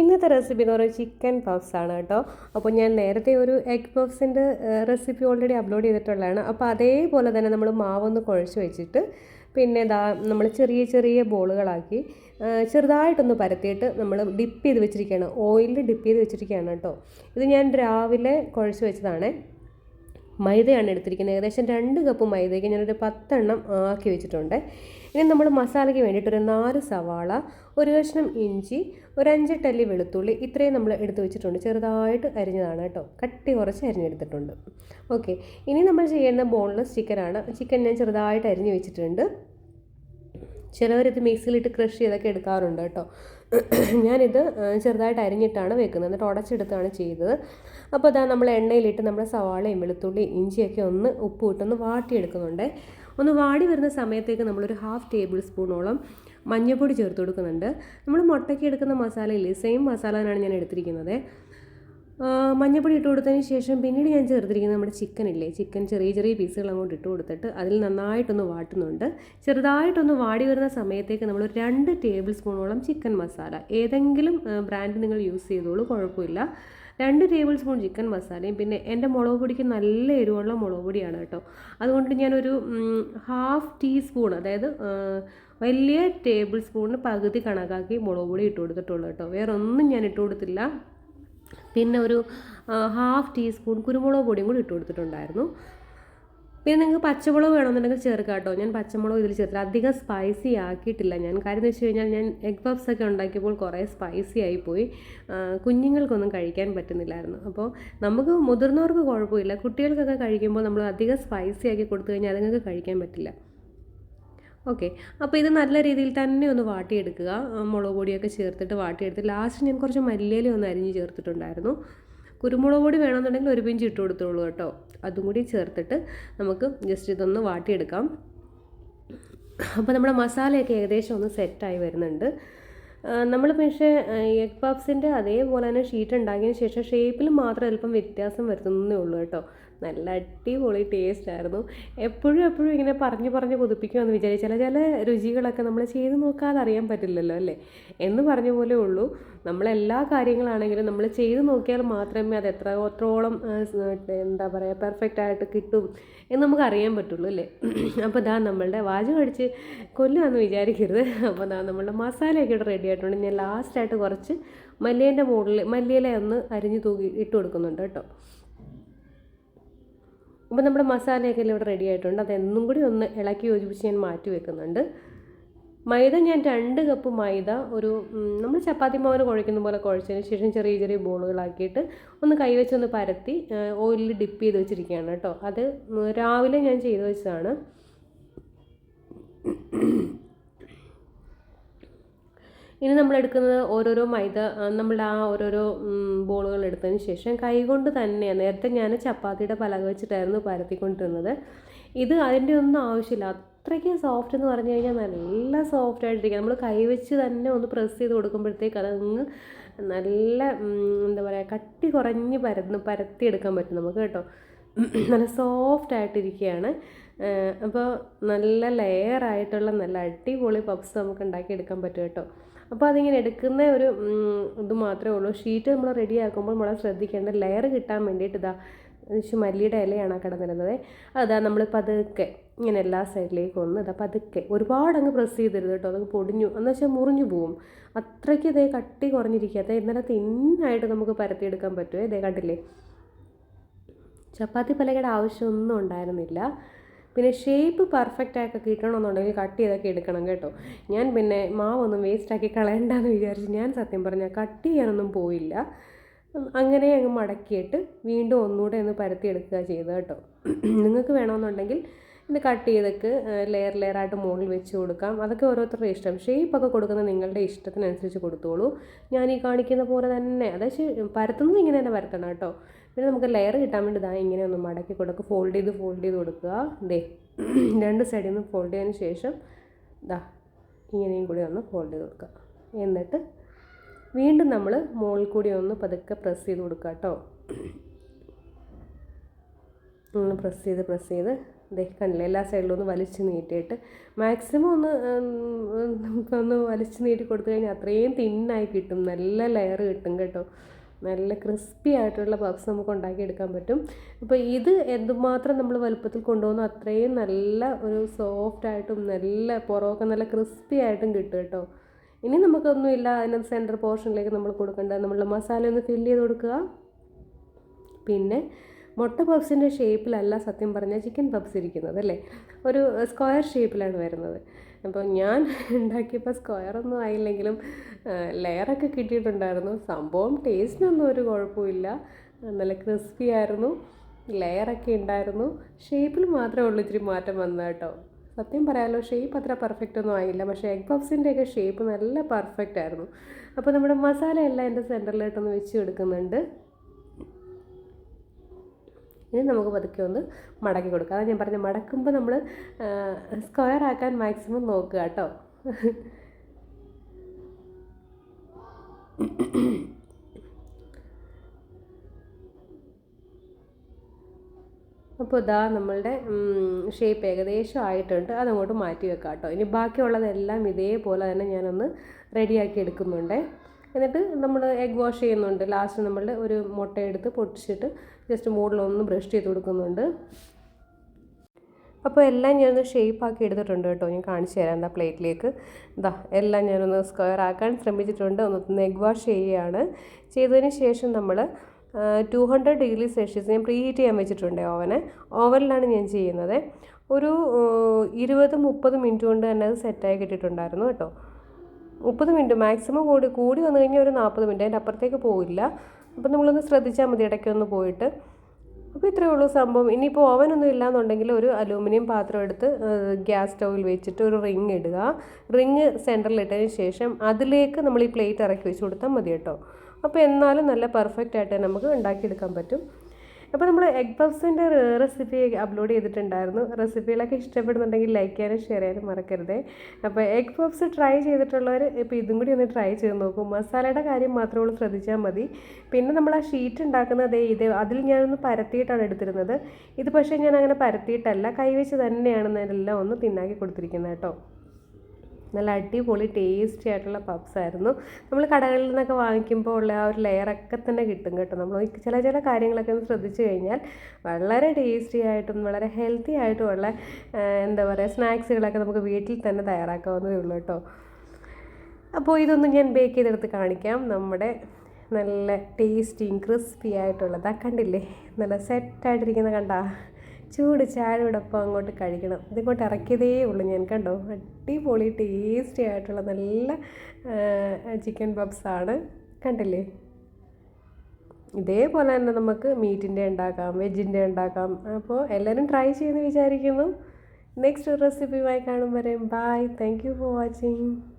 ഇന്നത്തെ റെസിപ്പി എന്ന് പറയുന്നത് ചിക്കൻ പഫ്സ് ആണ് കേട്ടോ. അപ്പോൾ ഞാൻ നേരത്തെ ഒരു എഗ് പഫ്സിന്റെ റെസിപ്പി ഓൾറെഡി അപ്ലോഡ് ചെയ്തിട്ടുള്ളതാണ്. അപ്പോൾ അതേപോലെ തന്നെ നമ്മൾ മാവൊന്ന് കുഴച്ച് വെച്ചിട്ട് പിന്നെ ഇതാ നമ്മൾ ചെറിയ ചെറിയ ബോളുകളാക്കി ചെറുതായിട്ടൊന്ന് പരത്തിയിട്ട് നമ്മൾ ഡിപ്പ് ചെയ്ത് വെച്ചിരിക്കുകയാണ്. ഓയിലിൽ ഡിപ്പ് ചെയ്ത് വെച്ചിരിക്കുകയാണ് കേട്ടോ. ഇത് ഞാൻ രാവിലെ കുഴച്ച് വെച്ചതാണ്. മൈദയാണ് എടുത്തിരിക്കുന്നത്. ഏകദേശം രണ്ട് കപ്പ് മൈദയ്ക്ക് ഞാനൊരു പത്തെണ്ണം ആക്കി വെച്ചിട്ടുണ്ട്. ഇനി നമ്മൾ മസാലയ്ക്ക് വേണ്ടിയിട്ട് ഒരു നാല് സവാള ഒരു കഷ്ണം ഇഞ്ചി ഒരു അഞ്ച് അഞ്ചെട്ടല്ലി വെളുത്തുള്ളി ഇത്രയും നമ്മൾ എടുത്ത് വെച്ചിട്ടുണ്ട്. ചെറുതായിട്ട് അരിഞ്ഞതാണ് കേട്ടോ. കട്ടി കുറച്ച് അരിഞ്ഞെടുത്തിട്ടുണ്ട്. ഓക്കെ ഇനി നമ്മൾ ചെയ്യുന്ന ബോൺലെസ് ചിക്കനാണ് ചിക്കൻ ഞാൻ ചെറുതായിട്ട് അരിഞ്ഞ് വെച്ചിട്ടുണ്ട്. ചിലവരിത് മിക്സിയിലിട്ട് ക്രഷ് ചെയ്തൊക്കെ എടുക്കാറുണ്ട് കേട്ടോ. ഞാനിത് ചെറുതായിട്ട് അരിഞ്ഞിട്ടാണ് വെക്കുന്നത്. എന്നിട്ട് ഉടച്ചെടുത്താണ് ചെയ്തത്. അപ്പോൾ അതാ നമ്മൾ എണ്ണയിലിട്ട് നമ്മൾ സവാളയും വെളുത്തുള്ളിയും ഇഞ്ചിയൊക്കെ ഒന്ന് ഉപ്പ് ഇട്ടൊന്ന് വാട്ടിയെടുക്കുന്നുണ്ട്. ഒന്ന് വാടി വരുന്ന സമയത്തേക്ക് നമ്മളൊരു ഹാഫ് ടേബിൾ സ്പൂണോളം മഞ്ഞൾപ്പൊടി ചേർത്ത് കൊടുക്കുന്നുണ്ട്. നമ്മൾ മുട്ടയ്ക്ക് എടുക്കുന്ന മസാലയില്ലേ സെയിം മസാല തന്നെയാണ് ഞാൻ എടുത്തിരിക്കുന്നത്. മഞ്ഞപ്പൊടി ഇട്ട് കൊടുത്തതിന് ശേഷം പിന്നീട് ഞാൻ ചേർത്തിരിക്കുന്നത് നമ്മുടെ ചിക്കൻ ഇല്ലേ ചിക്കൻ ചെറിയ ചെറിയ പീസുകൾ അങ്ങോട്ട് ഇട്ട് കൊടുത്തിട്ട് അതിൽ നന്നായിട്ടൊന്ന് വാട്ടുന്നുണ്ട്. ചെറുതായിട്ടൊന്ന് വാടി വരുന്ന സമയത്തേക്ക് നമ്മൾ രണ്ട് ടേബിൾ സ്പൂണോളം ചിക്കൻ മസാല. ഏതെങ്കിലും ബ്രാൻഡ് നിങ്ങൾ യൂസ് ചെയ്തോളൂ കുഴപ്പമില്ല. രണ്ട് ടേബിൾ സ്പൂൺ ചിക്കൻ മസാലയും പിന്നെ എന്റെ മുളക് പൊടിക്ക് നല്ല എരിവുള്ള മുളക് പൊടിയാണ് കേട്ടോ. അതുകൊണ്ട് ഞാനൊരു ഹാഫ് ടീസ്പൂൺ അതായത് വലിയ ടേബിൾ സ്പൂണിന് പകുതി കണക്കാക്കി മുളക് പൊടി ഇട്ട് കൊടുത്തിട്ടുള്ളൂ കേട്ടോ. വേറൊന്നും ഞാൻ ഇട്ട് കൊടുത്തില്ല. പിന്നെ ഒരു ഹാഫ് ടീസ്പൂൺ കുരുമുളക് പൊടിയും കൂടി ഇട്ട് കൊടുത്തിട്ടുണ്ടായിരുന്നു. പിന്നെ നിങ്ങൾക്ക് പച്ചമുളക് വേണമെന്നുണ്ടെങ്കിൽ ചേർക്കാം കേട്ടോ. ഞാൻ പച്ചമുളക് ഇതിൽ ചേർത്തില്ല. അധികം സ്പൈസി ആക്കിയിട്ടില്ല ഞാൻ. കാര്യം എന്ന് വെച്ച് കഴിഞ്ഞാൽ ഞാൻ എഗ് പഫ്സ് ഒക്കെ ഉണ്ടാക്കിയപ്പോൾ കുറേ സ്പൈസി ആയിപ്പോയി. കുഞ്ഞുങ്ങൾക്കൊന്നും കഴിക്കാൻ പറ്റുന്നില്ലായിരുന്നു. അപ്പോൾ നമുക്ക് മുതിർന്നവർക്ക് കുഴപ്പമില്ല. കുട്ടികൾക്കൊക്കെ കഴിക്കുമ്പോൾ നമ്മൾ അധികം സ്പൈസി ആക്കി കൊടുത്തു കഴിഞ്ഞാൽ അതുങ്ങൾക്ക് കഴിക്കാൻ പറ്റില്ല. ഓക്കെ. അപ്പോൾ ഇത് നല്ല രീതിയിൽ തന്നെ ഒന്ന് വാട്ടിയെടുക്കുക. മുളക് പൊടിയൊക്കെ ചേർത്തിട്ട് വാട്ടിയെടുത്ത് ലാസ്റ്റ് ഞാൻ കുറച്ച് മല്ലിയില ഒന്ന് അരിഞ്ഞ് ചേർത്തിട്ടുണ്ടായിരുന്നു. കുരുമുളക് പൊടി വേണമെന്നുണ്ടെങ്കിൽ ഒരു പിഞ്ച് ഇട്ട് കൊടുത്തോളൂ കേട്ടോ. അതും കൂടി ചേർത്തിട്ട് നമുക്ക് ജസ്റ്റ് ഇതൊന്ന് വാട്ടിയെടുക്കാം. അപ്പോൾ നമ്മുടെ മസാലയൊക്കെ ഏകദേശം ഒന്ന് സെറ്റായി വരുന്നുണ്ട്. നമ്മൾ പക്ഷേ എഗ് പഫ്സിന്റെ അതേപോലെ തന്നെ ഷീറ്റ് ഉണ്ടാക്കിയതിന് ശേഷം ഷേപ്പിൽ മാത്രം അല്പം വ്യത്യാസം വരുത്തുന്നേ ഉള്ളൂ കേട്ടോ. നല്ല അടിപൊളി ടേസ്റ്റ് ആയിരുന്നു. എപ്പോഴും എപ്പോഴും ഇങ്ങനെ പറഞ്ഞു പറഞ്ഞ് കൊതിപ്പിക്കുമെന്ന് വിചാരിച്ചു ചില ചില രുചികളൊക്കെ നമ്മൾ ചെയ്ത് നോക്കാതെ അറിയാൻ പറ്റില്ലല്ലോ അല്ലേ? എന്ന് പറഞ്ഞ പോലെ ഉള്ളൂ. നമ്മളെല്ലാ കാര്യങ്ങളാണെങ്കിലും നമ്മൾ ചെയ്ത് നോക്കിയാൽ മാത്രമേ അത് എത്ര എത്രോളം എന്താ പറയുക പെർഫെക്റ്റ് ആയിട്ട് കിട്ടും എന്ന് നമുക്ക് അറിയാൻ പറ്റുള്ളൂ അല്ലേ? അപ്പോൾ ഇതാ നമ്മളുടെ വാചകം അടിച്ച് കൊല്ലുമെന്ന് വിചാരിക്കരുത്. അപ്പോൾ ഇതാ നമ്മളുടെ മസാലയൊക്കെ ഇവിടെ ആയിട്ടുണ്ട്. ഞാൻ ലാസ്റ്റായിട്ട് കുറച്ച് മല്ലിയേന്റെ മുകളിൽ മല്ലിയില ഒന്ന് അരിഞ്ഞ് തൂക്കി ഇട്ട് കൊടുക്കുന്നുണ്ട് കേട്ടോ. അപ്പോൾ നമ്മുടെ മസാലയൊക്കെ ഇവിടെ റെഡി ആയിട്ടുണ്ട്. അതെന്നും കൂടി ഒന്ന് ഇളക്കി യോജിപ്പിച്ച് ഞാൻ മാറ്റി വെക്കുന്നുണ്ട്. മൈദ ഞാൻ രണ്ട് കപ്പ് മൈദ ഒരു നമ്മൾ ചപ്പാത്തി മാവിന് കുഴയ്ക്കുന്ന പോലെ കുഴച്ചതിന് ശേഷം ചെറിയ ചെറിയ ബോളുകളാക്കിയിട്ട് ഒന്ന് കൈവച്ചൊന്ന് പരത്തി ഓയിലിൽ ഡിപ്പ് ചെയ്ത് വെച്ചിരിക്കുകയാണ് കേട്ടോ. അത് രാവിലെ ഞാൻ ചെയ്ത് വെച്ചതാണ്. ഇനി നമ്മൾ എടുക്കുന്നത് ഓരോരോ മൈദ നമ്മൾ ആ ഓരോരോ ബോളുകൾ എടുത്തതിന് ശേഷം കൈകൊണ്ട് തന്നെ നേരത്തെ ഞാൻ ചപ്പാത്തിയുടെ പലക വെച്ചിട്ടായിരുന്നു പരത്തിക്കൊണ്ടിരുന്നത്. ഇത് അതിന്റെ ഒന്നും ആവശ്യമില്ല. അത്രയ്ക്ക് സോഫ്റ്റ് എന്ന് പറഞ്ഞു കഴിഞ്ഞാൽ നല്ല സോഫ്റ്റ് ആയിട്ടിരിക്കുക നമ്മൾ കൈവച്ച് തന്നെ ഒന്ന് പ്രസ് ചെയ്ത് കൊടുക്കുമ്പോഴത്തേക്ക് അതങ്ങ് നല്ല എന്താ പറയുക കട്ടി കുറഞ്ഞ് പരന്ന് പരത്തിയെടുക്കാൻ പറ്റും നമുക്ക് കേട്ടോ. നല്ല സോഫ്റ്റ് ആയിട്ടിരിക്കുകയാണ്. അപ്പോൾ നല്ല ലെയർ ആയിട്ടുള്ള നല്ല അടിപൊളി പപ്സ് നമുക്ക് ഉണ്ടാക്കിയെടുക്കാൻ പറ്റും കേട്ടോ. അപ്പോൾ അതിങ്ങനെ എടുക്കുന്ന ഒരു ഇത് മാത്രമേ ഉള്ളൂ. ഷീറ്റ് നമ്മൾ റെഡിയാക്കുമ്പോൾ നമ്മൾ ശ്രദ്ധിക്കേണ്ട ലെയർ കിട്ടാൻ വേണ്ടിയിട്ട് ഇതാ മല്ലിയുടെ ഇലയാണ് കിടന്നിരുന്നത്. അതാ നമ്മൾ പതുക്കെ ഇങ്ങനെ എല്ലാ സൈഡിലേക്കും ഒന്ന് ഇതാ പതുക്കെ ഒരുപാട് അങ്ങ് പ്രസ് ചെയ്തരുത് കേട്ടോ. അതങ്ങ് പൊടിഞ്ഞു. എന്ന് വെച്ചാൽ മുറിഞ്ഞു പോവും. അത്രയ്ക്ക് ഇതേ കട്ടി കുറഞ്ഞിരിക്കുക. അതേ ഇന്നലെ തിന്നായിട്ട് നമുക്ക് പരത്തിയെടുക്കാൻ പറ്റുമേ ഇതേ കണ്ടില്ലേ? ചപ്പാത്തി പലകയുടെ ആവശ്യമൊന്നും ഉണ്ടായിരുന്നില്ല. പിന്നെ ഷേപ്പ് പെർഫെക്റ്റ് ആയിട്ട് കിട്ടണമെന്നുണ്ടെങ്കിൽ കട്ട് ചെയ്തൊക്കെ എടുക്കണം കേട്ടോ. ഞാൻ പിന്നെ മാവൊന്നും വേസ്റ്റാക്കി കളയണ്ടെന്ന് വിചാരിച്ച് ഞാൻ സത്യം പറഞ്ഞാൽ കട്ട് ചെയ്യാനൊന്നും പോയില്ല. അങ്ങനെ അങ്ങ് മടക്കിയിട്ട് വീണ്ടും ഒന്നുകൂടെ ഒന്ന് പരത്തിയെടുക്കുക ചെയ്തത് കേട്ടോ. നിങ്ങൾക്ക് വേണമെന്നുണ്ടെങ്കിൽ ഇത് കട്ട് ചെയ്തൊക്കെ ലെയർ ലെയറായിട്ട് മുകളിൽ വെച്ച് കൊടുക്കാം. അതൊക്കെ ഓരോരുത്തരുടെ ഇഷ്ടം. ഷേപ്പൊക്കെ കൊടുക്കുന്നത് നിങ്ങളുടെ ഇഷ്ടത്തിനനുസരിച്ച് കൊടുത്തോളൂ. ഞാൻ ഈ കാണിക്കുന്ന പോലെ തന്നെ അതായത് പരത്തുന്നത് ഇങ്ങനെ തന്നെ പരത്തണം കേട്ടോ. പിന്നെ നമുക്ക് ലെയർ കിട്ടാൻ വേണ്ടി ഇതാ ഇങ്ങനെ ഒന്ന് മടക്കി കൊടുക്കുക. ഫോൾഡ് ചെയ്ത് ഫോൾഡ് ചെയ്ത് കൊടുക്കുക. ദേ രണ്ട് സൈഡിൽ നിന്ന് ഫോൾഡ് ചെയ്തതിന് ശേഷം ദാ ഇങ്ങനെയും കൂടി ഒന്ന് ഫോൾഡ് ചെയ്ത് കൊടുക്കുക. എന്നിട്ട് വീണ്ടും നമ്മൾ മുകളിൽ കൂടി ഒന്ന് പതുക്കെ പ്രസ് ചെയ്ത് കൊടുക്കുക കേട്ടോ. ഒന്ന് പ്രസ് ചെയ്ത് പ്രസ് ചെയ്ത് ദേ കണ്ടില്ലേ എല്ലാ സൈഡിലും ഒന്ന് വലിച്ച് നീട്ടിയിട്ട്. മാക്സിമം ഒന്ന് നമുക്കൊന്ന് വലിച്ച് നീട്ടി കൊടുത്തു കഴിഞ്ഞാൽ അത്രയും തിന്നായി കിട്ടും. നല്ല ലെയർ കിട്ടും കേട്ടോ. നല്ല ക്രിസ്പി ആയിട്ടുള്ള പഫ്സ് നമുക്ക് ഉണ്ടാക്കിയെടുക്കാൻ പറ്റും. അപ്പോൾ ഇത് എന്തുമാത്രം നമ്മൾ വലുപ്പത്തിൽ കൊണ്ടുപോകുന്നു അത്രയും നല്ല ഒരു സോഫ്റ്റ് ആയിട്ടും നല്ല പുറമൊക്കെ നല്ല ക്രിസ്പി ആയിട്ടും കിട്ടും കേട്ടോ. ഇനി നമുക്കൊന്നുമില്ല അതിനകത്ത് സെന്റർ പോർഷനിലേക്ക് നമ്മൾ കൊടുക്കേണ്ടത് നമ്മൾ മസാല ഒന്ന് ഫില്ല് ചെയ്ത് കൊടുക്കുക. പിന്നെ മുട്ട പഫ്സിന്റെ ഷേപ്പിലല്ല സത്യം പറഞ്ഞാൽ ചിക്കൻ പഫ്സ് ഇരിക്കുന്നത് അല്ലേ? ഒരു സ്ക്വയർ ഷേപ്പിലാണ് വരുന്നത്. അപ്പോൾ ഞാൻ ഉണ്ടാക്കിയപ്പോൾ സ്ക്വയറൊന്നും ആയില്ലെങ്കിലും ലെയറൊക്കെ കിട്ടിയിട്ടുണ്ടായിരുന്നു. സംഭവം ടേസ്റ്റിനൊന്നും ഒരു കുഴപ്പമില്ല. നല്ല ക്രിസ്പി ആയിരുന്നു. ലെയറൊക്കെ ഉണ്ടായിരുന്നു. ഷേപ്പിൽ മാത്രമേ ഉള്ളൂ ഇത്തിരി മാറ്റം വന്നത് കേട്ടോ. സത്യം പറയാമല്ലോ ഷേപ്പ് അത്ര പെർഫെക്റ്റ് ഒന്നും ആയില്ല. പക്ഷേ എഗ് പഫ്സിന്റെയൊക്കെ ഷേപ്പ് നല്ല പെർഫെക്റ്റ് ആയിരുന്നു. അപ്പോൾ നമ്മുടെ മസാല എല്ലാം എന്റെ സെന്ററിലായിട്ടൊന്ന് വെച്ച് കൊടുക്കുന്നുണ്ട്. ഇനി നമുക്ക് പതുക്കെ ഒന്ന് മടക്കി കൊടുക്കാം. അതാണ് ഞാൻ പറഞ്ഞത് മടക്കുമ്പോൾ നമ്മൾ സ്ക്വയർ ആക്കാൻ മാക്സിമം നോക്കുക കേട്ടോ. അപ്പോൾ ഇതാ നമ്മളുടെ ഷേപ്പ് ഏകദേശം ആയിട്ടുണ്ട്. അതങ്ങോട്ട് മാറ്റി വെക്കാം കേട്ടോ. ഇനി ബാക്കിയുള്ളതെല്ലാം ഇതേപോലെ തന്നെ ഞാനൊന്ന് റെഡിയാക്കി എടുക്കുന്നുണ്ട്. എന്നിട്ട് നമ്മൾ എഗ് വാഷ് ചെയ്യുന്നുണ്ട്. ലാസ്റ്റ് നമ്മൾ ഒരു മുട്ട എടുത്ത് പൊട്ടിച്ചിട്ട് ജസ്റ്റ് മുകളിലൊന്ന് ബ്രഷ് ചെയ്ത് കൊടുക്കുന്നുണ്ട്. അപ്പോൾ എല്ലാം ഞാനൊന്ന് ഷേപ്പ് ആക്കി എടുത്തിട്ടുണ്ട് കേട്ടോ. ഞാൻ കാണിച്ചു തരാം. എന്താ പ്ലേറ്റിലേക്ക്. ഇതാ എല്ലാം ഞാനൊന്ന് സ്ക്വയർ ആക്കാൻ ശ്രമിച്ചിട്ടുണ്ട്. ഒന്ന് എഗ് വാഷ് ചെയ്യുകയാണ്. ചെയ്തതിന് ശേഷം നമ്മൾ ടു ഹൺഡ്രഡ് ഡിഗ്രി സെൽഷ്യസ് ഞാൻ പ്രീ ഹീറ്റ് ചെയ്യാൻ വെച്ചിട്ടുണ്ട് ഓവനെ ഓവനിലാണ് ഞാൻ ചെയ്യുന്നത്. ഒരു ഇരുപത് മുപ്പത് മിനിറ്റ് കൊണ്ട് തന്നെ അത് സെറ്റായി കിട്ടിയിട്ടുണ്ടായിരുന്നു കേട്ടോ. മുപ്പത് മിനിറ്റ് മാക്സിമം കൂടി കൂടി വന്നു കഴിഞ്ഞാൽ ഒരു നാൽപ്പത് മിനിറ്റ്. അതിന്റെ അപ്പുറത്തേക്ക് പോവില്ല. അപ്പോൾ നമ്മളൊന്ന് ശ്രദ്ധിച്ചാൽ മതി ഇടയ്ക്കൊന്ന് പോയിട്ട്. അപ്പോൾ ഇത്രയേ ഉള്ളൂ സംഭവം. ഇനിയിപ്പോൾ ഓവനൊന്നും ഇല്ലാന്നുണ്ടെങ്കിൽ ഒരു അലൂമിനിയം പാത്രം എടുത്ത് ഗ്യാസ് സ്റ്റൗവിൽ വെച്ചിട്ട് ഒരു റിങ് ഇടുക. റിങ് സെന്ററിൽ ഇട്ടതിന് ശേഷം അതിലേക്ക് നമ്മൾ ഈ പ്ലേറ്റ് ഇറക്കി വെച്ച് കൊടുത്താൽ മതി കേട്ടോ. അപ്പോൾ എന്നാലും നല്ല പെർഫെക്റ്റ് ആയിട്ട് നമുക്ക് ഉണ്ടാക്കിയെടുക്കാൻ പറ്റും. അപ്പോൾ നമ്മൾ എഗ് പഫ്സിന്റെ റെസിപ്പി അപ്ലോഡ് ചെയ്തിട്ടുണ്ടായിരുന്നു. റെസിപ്പികളൊക്കെ ഇഷ്ടപ്പെടുന്നുണ്ടെങ്കിൽ ലൈക്ക് ചെയ്യാനും ഷെയർ ചെയ്യാനും മറക്കരുതേ. അപ്പോൾ എഗ് പഫ്സ് ട്രൈ ചെയ്തിട്ടുള്ളവർ ഇപ്പോൾ ഇതും കൂടി ഒന്ന് ട്രൈ ചെയ്ത് നോക്കും. മസാലയുടെ കാര്യം മാത്രമേ ഉള്ളൂ ശ്രദ്ധിച്ചാൽ മതി. പിന്നെ നമ്മൾ ആ ഷീറ്റ് ഉണ്ടാക്കുന്നത് ഇത് അതിൽ ഞാനൊന്ന് പരത്തിയിട്ടാണ് എടുത്തിരുന്നത്. ഇത് പക്ഷേ ഞാൻ അങ്ങനെ പരത്തിയിട്ടല്ല. കൈവച്ച് തന്നെയാണ് എല്ലാം ഒന്ന് തിന്നാക്കി കൊടുത്തിരിക്കുന്നത് കേട്ടോ. നല്ല അടിപൊളി ടേസ്റ്റി ആയിട്ടുള്ള പപ്സ് ആയിരുന്നു. നമ്മൾ കടകളിൽ നിന്നൊക്കെ വാങ്ങിക്കുമ്പോൾ ഉള്ള ആ ഒരു ലെയറൊക്കെ തന്നെ കിട്ടും കേട്ടോ. നമ്മൾ ചില ചില കാര്യങ്ങളൊക്കെ ഒന്ന് ശ്രദ്ധിച്ചു കഴിഞ്ഞാൽ വളരെ ടേസ്റ്റി ആയിട്ടും വളരെ ഹെൽത്തി ആയിട്ടുമുള്ള എന്താ പറയുക സ്നാക്സുകളൊക്കെ നമുക്ക് വീട്ടിൽ തന്നെ തയ്യാറാക്കാവുന്നതേ ഉള്ളൂ കേട്ടോ. അപ്പോൾ ഇതൊന്നും ഞാൻ ബേക്ക് ചെയ്തെടുത്ത് കാണിക്കാം. നമ്മുടെ നല്ല ടേസ്റ്റിയും ക്രിസ്പി ആയിട്ടുള്ളത്. കണ്ടില്ലേ? നല്ല സെറ്റായിട്ടിരിക്കുന്ന കണ്ടാ? ചൂട് ചായയോടൊപ്പം അങ്ങോട്ട് കഴിക്കണം. ഇതിങ്ങോട്ട് ഇറക്കിയതേ ഉള്ളൂ ഞാൻ. കണ്ടോ? അടിപൊളി ടേസ്റ്റി ആയിട്ടുള്ള നല്ല ചിക്കൻ പപ്സാണ് കണ്ടില്ലേ? ഇതേപോലെ തന്നെ നമുക്ക് മീറ്റിന്റെ ഉണ്ടാക്കാം വെജിന്റെ ഉണ്ടാക്കാം. അപ്പോൾ എല്ലാവരും ട്രൈ ചെയ്യുമെന്ന് വിചാരിക്കുന്നു. നെക്സ്റ്റ് റെസിപ്പിയുമായി കാണും വരെ. Bye thank you for watching